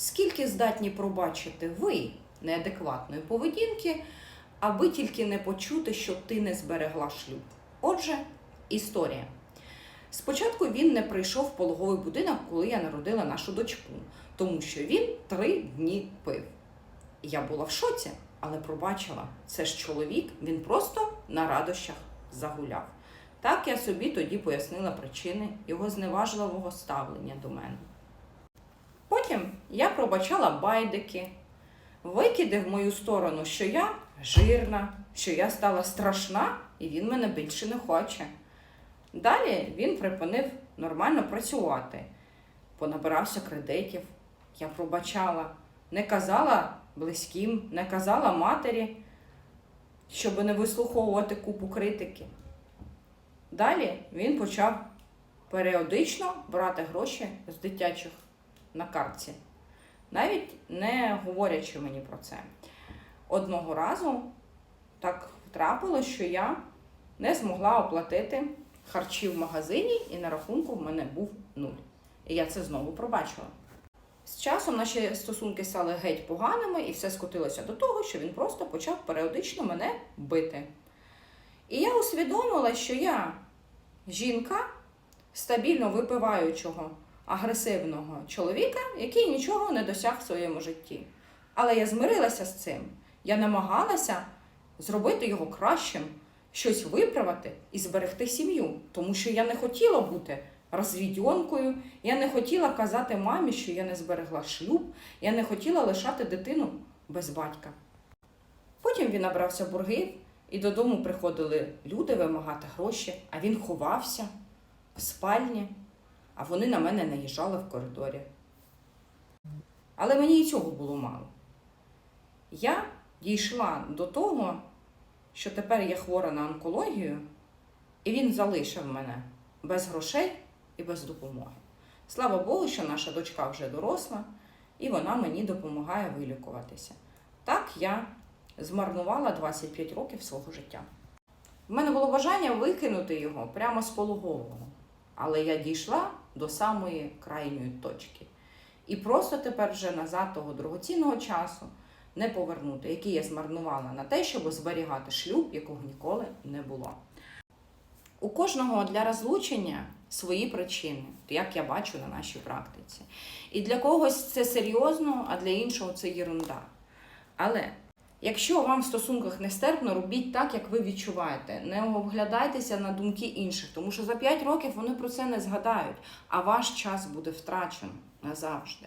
Скільки здатні пробачити ви неадекватної поведінки, аби тільки не почути, що ти не зберегла шлюб? Отже, історія. Спочатку він не прийшов в пологовий будинок, коли я народила нашу дочку, тому що він три дні пив. Я була в шоці, але пробачила. Це ж чоловік, він просто на радощах загуляв. Так я собі тоді пояснила причини його зневажливого ставлення до мене. Потім я пробачала байдики, викиди в мою сторону, що я жирна, що я стала страшна, і він мене більше не хоче. Далі він припинив нормально працювати, понабирався кредитів, я пробачала, не казала близьким, не казала матері, щоб не вислуховувати купу критики. Далі він почав періодично брати гроші з дитячих на картці, навіть не говорячи мені про це. Одного разу так трапилось, що я не змогла оплатити харчі в магазині, і на рахунку в мене був нуль. І я це знову пробачила. З часом наші стосунки стали геть поганими, і все скотилося до того, що він просто почав періодично мене бити. І я усвідомила, що я жінка стабільно випиваючого, агресивного чоловіка, який нічого не досяг в своєму житті. Але я змирилася з цим. Я намагалася зробити його кращим, щось виправити і зберегти сім'ю, тому що я не хотіла бути розвідьонкою, я не хотіла казати мамі, що я не зберегла шлюб, я не хотіла лишати дитину без батька. Потім він набрався боргів, і додому приходили люди вимагати гроші, а він ховався в спальні, а вони на мене наїжджали в коридорі. Але мені і цього було мало. Я дійшла до того, що тепер я хвора на онкологію, і він залишив мене без грошей і без допомоги. Слава Богу, що наша дочка вже доросла, і вона мені допомагає вилікуватися. Так я змарнувала 25 років свого життя. В мене було бажання викинути його прямо з пологового, але я дійшла до самої крайньої точки. І просто тепер вже назад того дорогоцінного часу не повернути, який я змарнувала на те, щоб зберігати шлюб, якого ніколи не було. У кожного для розлучення свої причини, як я бачу на нашій практиці. І для когось це серйозно, а для іншого це єрунда. Але якщо вам в стосунках нестерпно, робіть так, як ви відчуваєте. Не оглядайтеся на думки інших, тому що за 5 років вони про це не згадають, а ваш час буде втрачено назавжди.